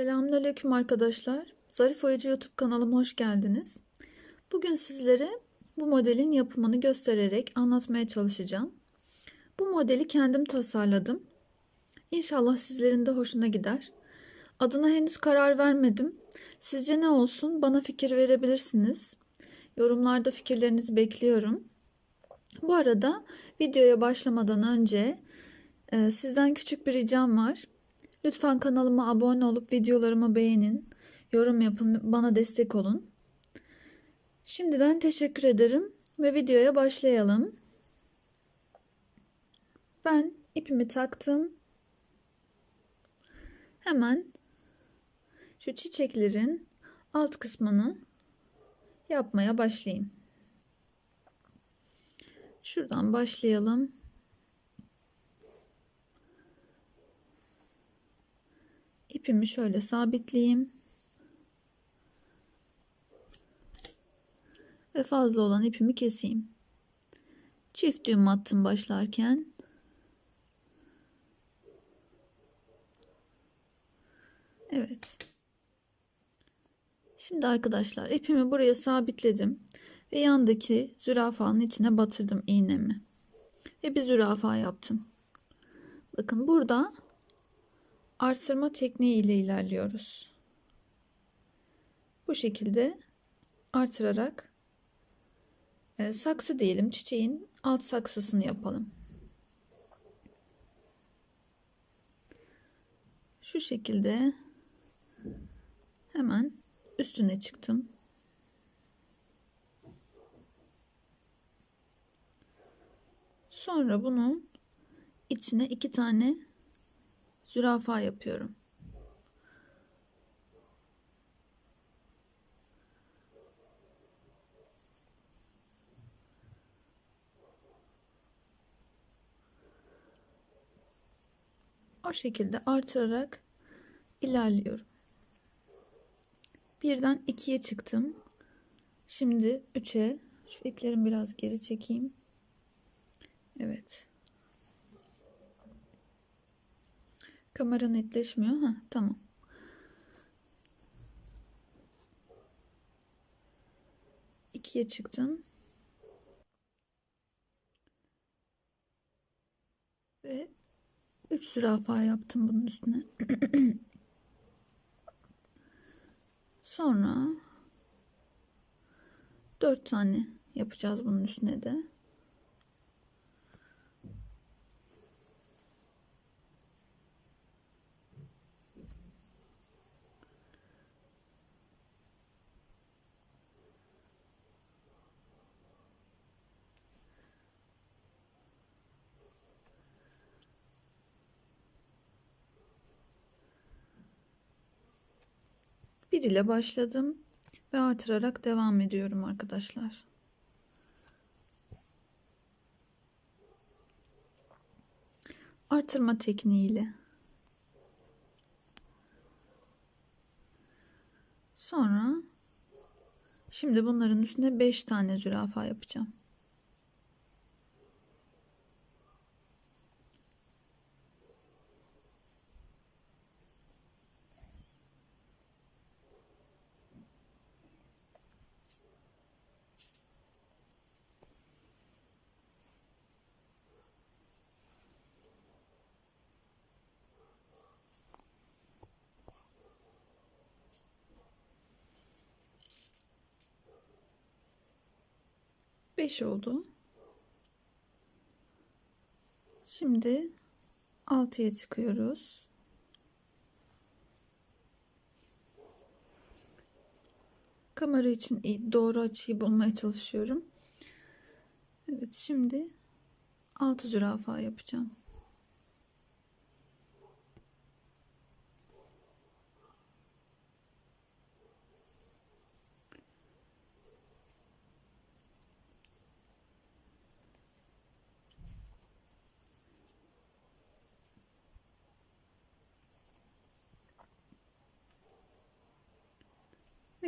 Selamünaleyküm arkadaşlar. Zarif Oyacı YouTube kanalıma hoş geldiniz. Bugün sizlere bu modelin yapımını göstererek anlatmaya çalışacağım. Bu modeli kendim tasarladım. İnşallah sizlerin de hoşuna gider. Adına henüz karar vermedim. Sizce ne olsun? Bana fikir verebilirsiniz. Yorumlarda fikirlerinizi bekliyorum. Bu arada videoya başlamadan önce e, sizden küçük bir ricam var. Lütfen kanalıma abone olup videolarımı beğenin, yorum yapın, bana destek olun. Şimdiden teşekkür ederim ve videoya başlayalım. Ben ipimi taktım. Hemen şu çiçeklerin alt kısmını yapmaya başlayayım. Şuradan başlayalım. İpimi şöyle sabitleyeyim. Ve fazla olan ipimi keseyim. Çift düğüm attım başlarken. Evet. Şimdi arkadaşlar ipimi buraya sabitledim ve yandaki zürafanın içine batırdım iğnemi. Ve bir zürafa yaptım. Bakın burada artırma tekniği ile ilerliyoruz. Bu şekilde artırarak e, saksı diyelim çiçeğin alt saksısını yapalım. Şu şekilde hemen üstüne çıktım. Sonra bunun içine iki tane zürafa yapıyorum. O şekilde artırarak ilerliyorum. Birden ikiye çıktım. Şimdi üçe şu iplerimi biraz geri çekeyim. Evet. Kamera netleşmiyor. Ha, tamam. İkiye çıktım. Ve üç zürafa yaptım bunun üstüne. Sonra dört tane yapacağız bunun üstüne de. Bir ile başladım ve artırarak devam ediyorum arkadaşlar. Artırma tekniğiyle. Sonra şimdi bunların üstüne 5 tane zürafa yapacağım. Beş oldu. Şimdi altıya çıkıyoruz. Kamera için doğru açıyı bulmaya çalışıyorum. Evet şimdi 6 zürafa yapacağım.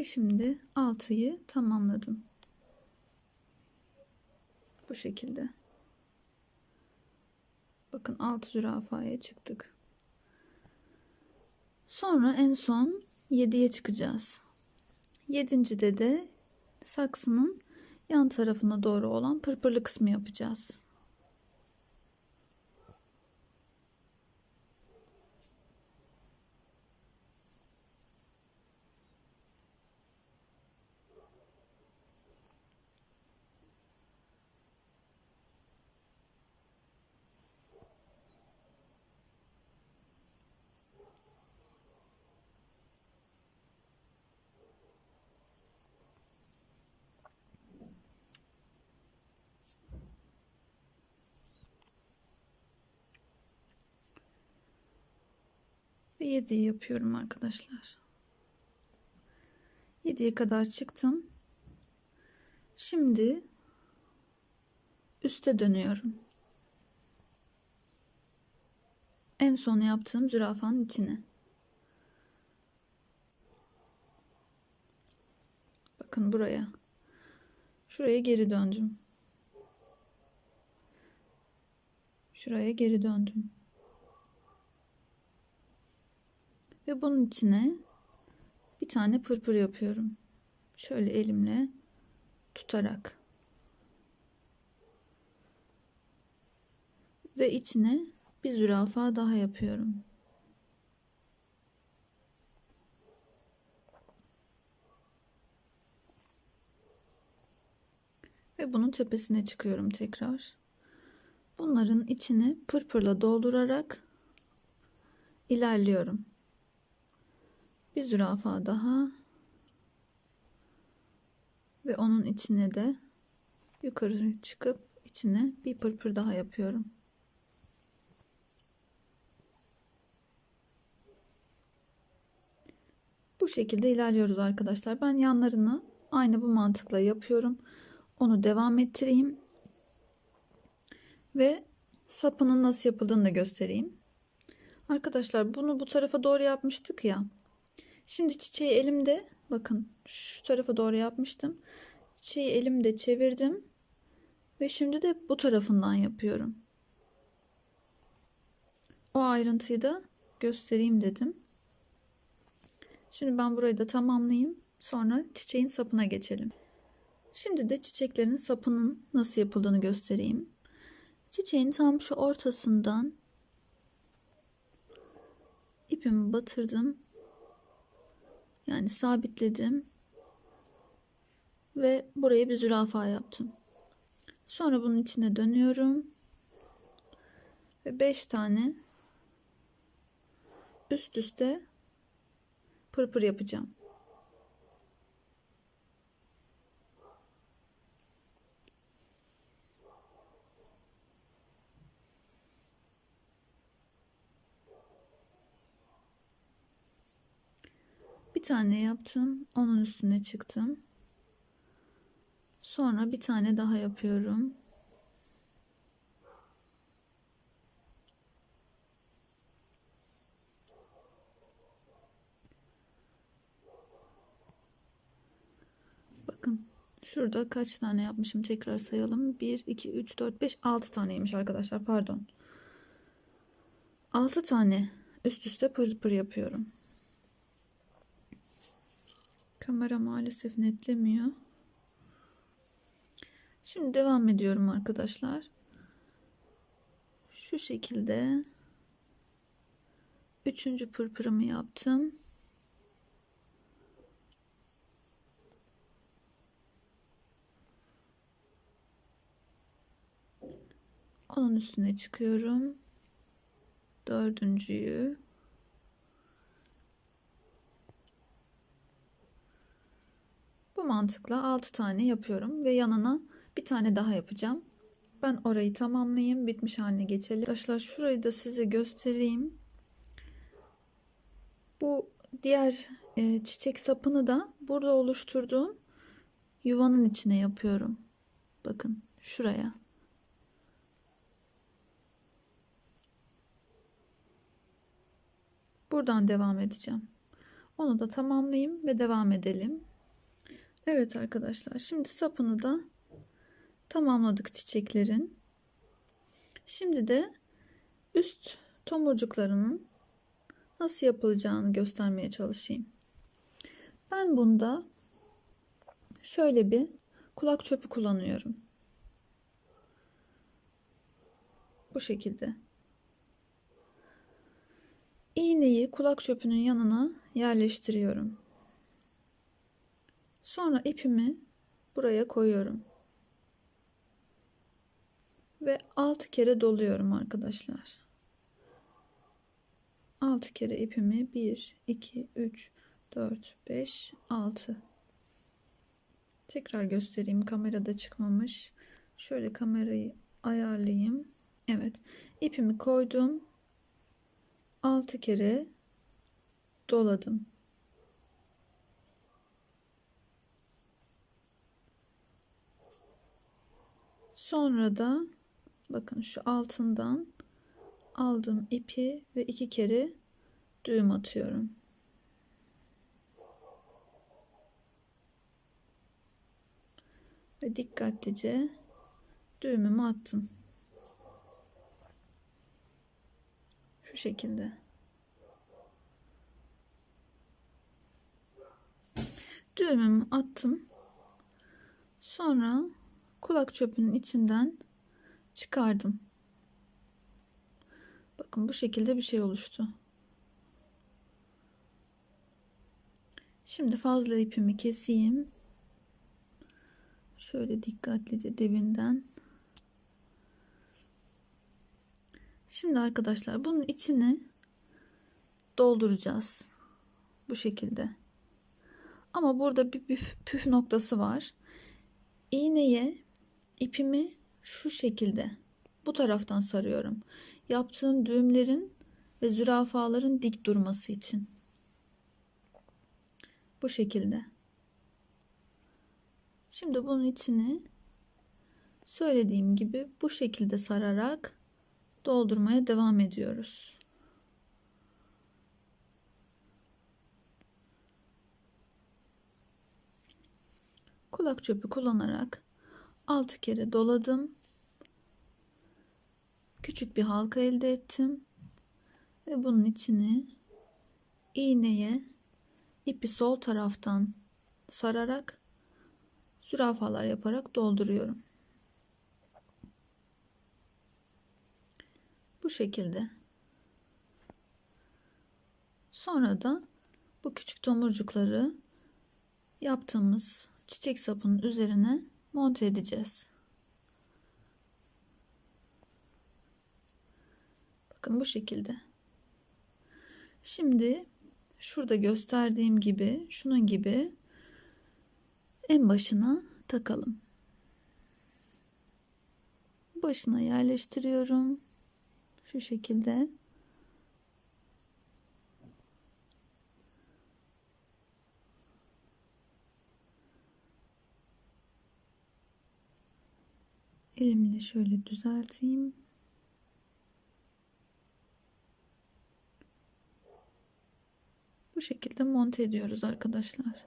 Ve şimdi 6'yı tamamladım. Bu şekilde. Bakın 6 zürafaya çıktık. Sonra en son 7'ye çıkacağız. 7. de saksının yan tarafına doğru olan pırpırlı kısmı yapacağız. Ve 7'yi yapıyorum arkadaşlar. 7'ye kadar çıktım. Şimdi üste dönüyorum. En son yaptığım zürafanın içine. Bakın buraya. Şuraya geri döndüm. Şuraya geri döndüm. Ve bunun içine bir tane pırpır yapıyorum. Şöyle elimle tutarak. Ve içine bir zürafa daha yapıyorum. Ve bunun tepesine çıkıyorum tekrar. Bunların içini pırpırla doldurarak ilerliyorum. Bir zürafa daha. Ve onun içine de yukarı çıkıp içine bir pırpır daha yapıyorum. Bu şekilde ilerliyoruz arkadaşlar. Ben yanlarını aynı bu mantıkla yapıyorum. Onu devam ettireyim. Ve sapının nasıl yapıldığını da göstereyim. Arkadaşlar bunu bu tarafa doğru yapmıştık ya. Şimdi çiçeği elimde bakın şu tarafa doğru yapmıştım. Çiçeği elimde çevirdim. Ve şimdi de bu tarafından yapıyorum. O ayrıntıyı da göstereyim dedim. Şimdi ben burayı da tamamlayayım. Sonra çiçeğin sapına geçelim. Şimdi de çiçeklerin sapının nasıl yapıldığını göstereyim. Çiçeğin tam şu ortasından ipimi batırdım. Yani sabitledim. Ve buraya bir zürafa yaptım. Sonra bunun içine dönüyorum. Ve 5 tane üst üste pırpır yapacağım. Bir tane yaptım. Onun üstüne çıktım. Sonra bir tane daha yapıyorum. Bakın şurada kaç tane yapmışım tekrar sayalım. 1, 2, 3, 4, 5, 6 taneymiş arkadaşlar pardon. 6 tane üst üste pır pır yapıyorum. Kamera maalesef netlemiyor. Şimdi devam ediyorum arkadaşlar. Şu şekilde üçüncü pırpırımı yaptım. Onun üstüne çıkıyorum. Dördüncüyü Bu mantıkla 6 tane yapıyorum ve yanına bir tane daha yapacağım. Ben orayı tamamlayayım. Bitmiş haline geçelim. Arkadaşlar şurayı da size göstereyim. Bu diğer e, çiçek sapını da burada oluşturduğum yuvanın içine yapıyorum. Bakın şuraya. Buradan devam edeceğim. Onu da tamamlayayım ve devam edelim. Evet arkadaşlar şimdi sapını da tamamladık çiçeklerin. Şimdi de üst tomurcuklarının nasıl yapılacağını göstermeye çalışayım. Ben bunda şöyle bir kulak çöpü kullanıyorum. Bu şekilde. İğneyi kulak çöpünün yanına yerleştiriyorum. Sonra ipimi buraya koyuyorum. Ve 6 kere doluyorum arkadaşlar. 6 kere ipimi 1 2 3 4 5 6 Tekrar göstereyim. Kamerada çıkmamış. Şöyle kamerayı ayarlayayım. Evet. ipimi koydum. 6 kere doladım. Sonra da bakın şu altından aldım ipi ve iki kere düğüm atıyorum. Ve dikkatlice düğümümü attım. Şu şekilde. Düğümümü attım. Sonra kulak çöpünün içinden çıkardım. Bakın bu şekilde bir şey oluştu. Şimdi fazla ipimi keseyim. Şöyle dikkatlice dibinden. Şimdi arkadaşlar bunun içini dolduracağız. Bu şekilde. Ama burada bir püf, noktası var. İğneye ipimi şu şekilde bu taraftan sarıyorum. Yaptığım düğümlerin ve zürafaların dik durması için. Bu şekilde. Şimdi bunun içini söylediğim gibi bu şekilde sararak doldurmaya devam ediyoruz. Kulak çöpü kullanarak 6 kere doladım. Küçük bir halka elde ettim. Ve bunun içini iğneye ipi sol taraftan sararak zürafalar yaparak dolduruyorum. Bu şekilde. Sonra da bu küçük tomurcukları yaptığımız çiçek sapının üzerine monte edeceğiz. Bakın bu şekilde. Şimdi şurada gösterdiğim gibi şunun gibi en başına takalım. Başına yerleştiriyorum. Şu şekilde. Elimle şöyle düzelteyim. Bu şekilde monte ediyoruz arkadaşlar.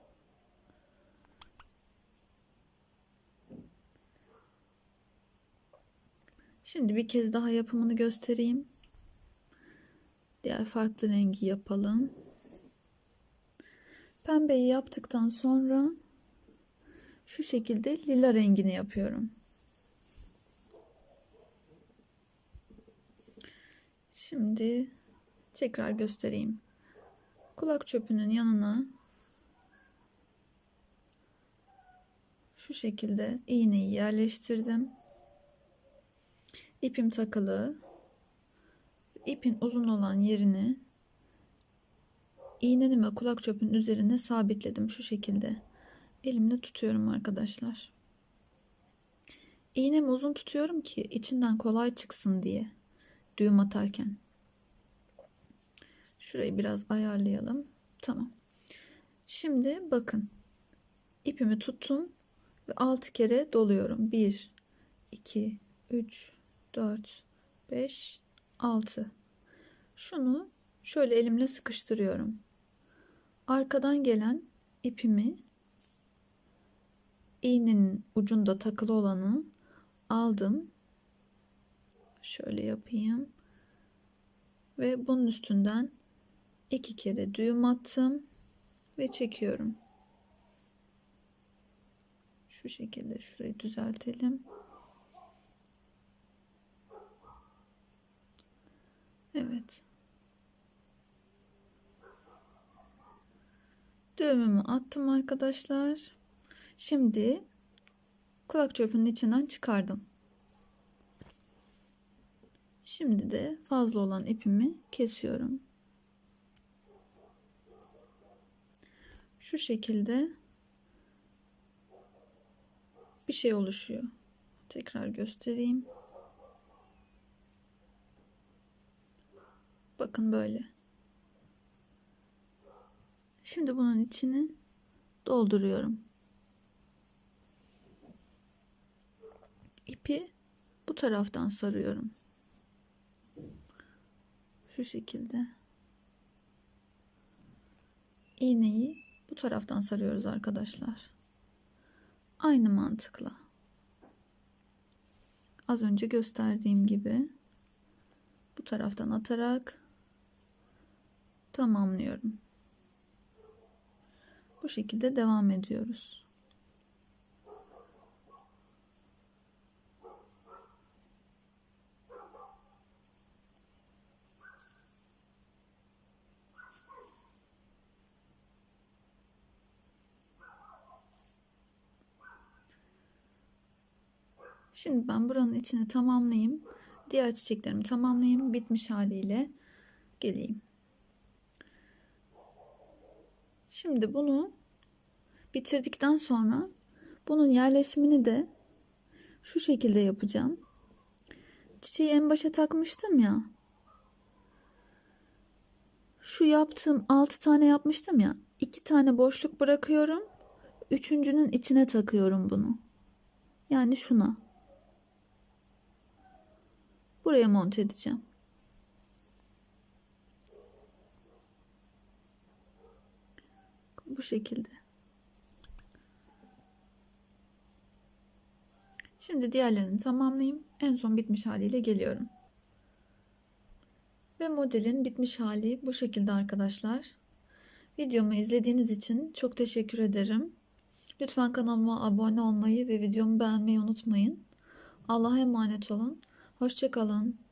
Şimdi bir kez daha yapımını göstereyim. Diğer farklı rengi yapalım. Pembeyi yaptıktan sonra şu şekilde lila rengini yapıyorum. Şimdi tekrar göstereyim. Kulak çöpünün yanına şu şekilde iğneyi yerleştirdim. İpim takılı. İpin uzun olan yerini iğnenin ve kulak çöpünün üzerine sabitledim şu şekilde. Elimle tutuyorum arkadaşlar. İğnemi uzun tutuyorum ki içinden kolay çıksın diye düğüm atarken. Şurayı biraz ayarlayalım. Tamam. Şimdi bakın. ipimi tuttum ve 6 kere doluyorum. 1 2 3 4 5 6 Şunu şöyle elimle sıkıştırıyorum. Arkadan gelen ipimi iğnenin ucunda takılı olanı aldım. Şöyle yapayım. Ve bunun üstünden iki kere düğüm attım ve çekiyorum. Şu şekilde şurayı düzeltelim. Evet. Düğümümü attım arkadaşlar. Şimdi kulak çöpünün içinden çıkardım. Şimdi de fazla olan ipimi kesiyorum. Şu şekilde bir şey oluşuyor. Tekrar göstereyim. Bakın böyle. Şimdi bunun içini dolduruyorum. İpi bu taraftan sarıyorum. Şu şekilde. İğneyi bu taraftan sarıyoruz arkadaşlar. Aynı mantıkla. Az önce gösterdiğim gibi bu taraftan atarak tamamlıyorum. Bu şekilde devam ediyoruz. Şimdi ben buranın içini tamamlayayım. Diğer çiçeklerimi tamamlayayım. Bitmiş haliyle geleyim. Şimdi bunu bitirdikten sonra bunun yerleşimini de şu şekilde yapacağım. Çiçeği en başa takmıştım ya. Şu yaptığım 6 tane yapmıştım ya. 2 tane boşluk bırakıyorum. Üçüncünün içine takıyorum bunu. Yani şuna. Buraya monte edeceğim. Bu şekilde. Şimdi diğerlerini tamamlayayım. En son bitmiş haliyle geliyorum. Ve modelin bitmiş hali bu şekilde arkadaşlar. Videomu izlediğiniz için çok teşekkür ederim. Lütfen kanalıma abone olmayı ve videomu beğenmeyi unutmayın. Allah'a emanet olun. Hoşçakalın.